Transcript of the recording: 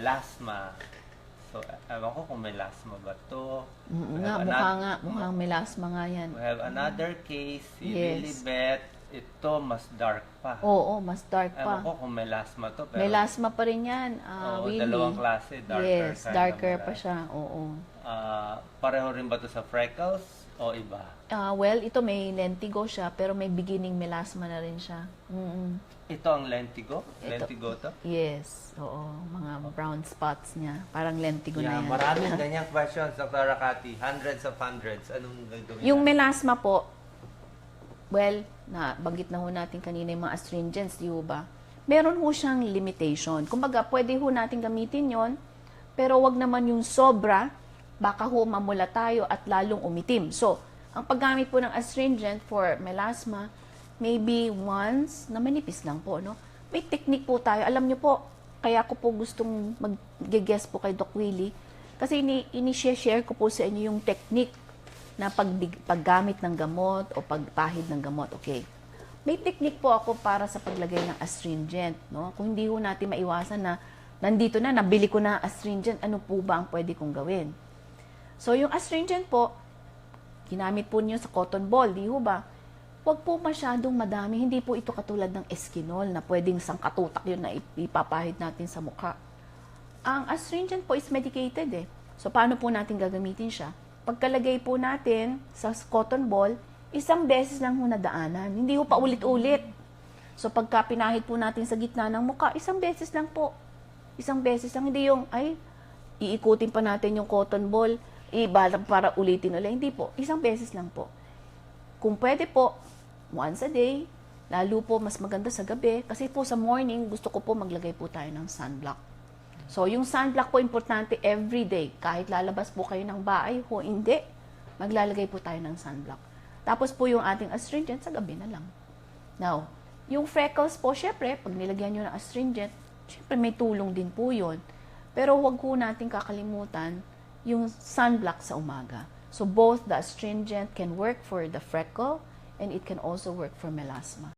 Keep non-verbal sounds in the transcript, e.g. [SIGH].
Lasma. So, ewan ko kung may lasma ba to. Mm, nga, mukha nga, mukhang may lasma nga yan. We have another case, si Yes. Lilibet. Ito, mas dark pa. Oo, mas dark Ewan ko pa. kung may lasma to. Pero, May lasma pa rin yan, ah, Oo, Willie. dalawang klase. Darker yes, darker pa siya. Oo. Ah, pareho rin ba to sa freckles o iba? Ah, well, ito may lentigo siya, pero may beginning melasma na rin siya. Mm-mm. Ito ang lentigo? Ito. Lentigo to? Yes, oo. Mga brown spots niya. Parang lentigo Yeah, na yan. maraming [LAUGHS] ganyang questions, Dr. Rakati. Hundreds of hundreds. Anong gagawin Yung natin? melasma po, well, na banggit na ho natin kanina yung mga astringents, di ho ba? Meron ho siyang limitation. Kumbaga, pwede ho natin gamitin yon pero wag naman yung sobra, baka ho mamula tayo at lalong umitim. So, ang paggamit po ng astringent for melasma, maybe once, na manipis lang po, no? May technique po tayo. Alam niyo po, kaya ko po gustong mag-guess po kay Doc Willie, kasi ini, ini-share ko po sa inyo yung technique na pagbig, paggamit ng gamot o pagpahid ng gamot. Okay. May technique po ako para sa paglagay ng astringent. No? Kung hindi ho natin maiwasan na nandito na, nabili ko na astringent, ano po ba ang pwede kong gawin? So, yung astringent po, ginamit po niyo sa cotton ball, di ho ba? Huwag po masyadong madami. Hindi po ito katulad ng eskinol na pwedeng sangkatutak yun na ip- ipapahid natin sa mukha. Ang astringent po is medicated eh. So, paano po natin gagamitin siya? Pagkalagay po natin sa cotton ball, isang beses lang ho nadaanan. Hindi ho pa ulit-ulit. So, pagka pinahid po natin sa gitna ng mukha, isang beses lang po. Isang beses lang. Hindi yung, ay, iikutin pa natin yung cotton ball, iba para ulitin ulit. Hindi po. Isang beses lang po. Kung pwede po, once a day, lalo po mas maganda sa gabi. Kasi po sa morning, gusto ko po maglagay po tayo ng sunblock. So, yung sunblock po importante every day. Kahit lalabas po kayo ng bahay o hindi, maglalagay po tayo ng sunblock. Tapos po yung ating astringent sa gabi na lang. Now, yung freckles po, syempre, pag nilagyan nyo ng astringent, syempre may tulong din po yun. Pero huwag po natin kakalimutan yung sunblock sa umaga. So, both the astringent can work for the freckle and it can also work for melasma.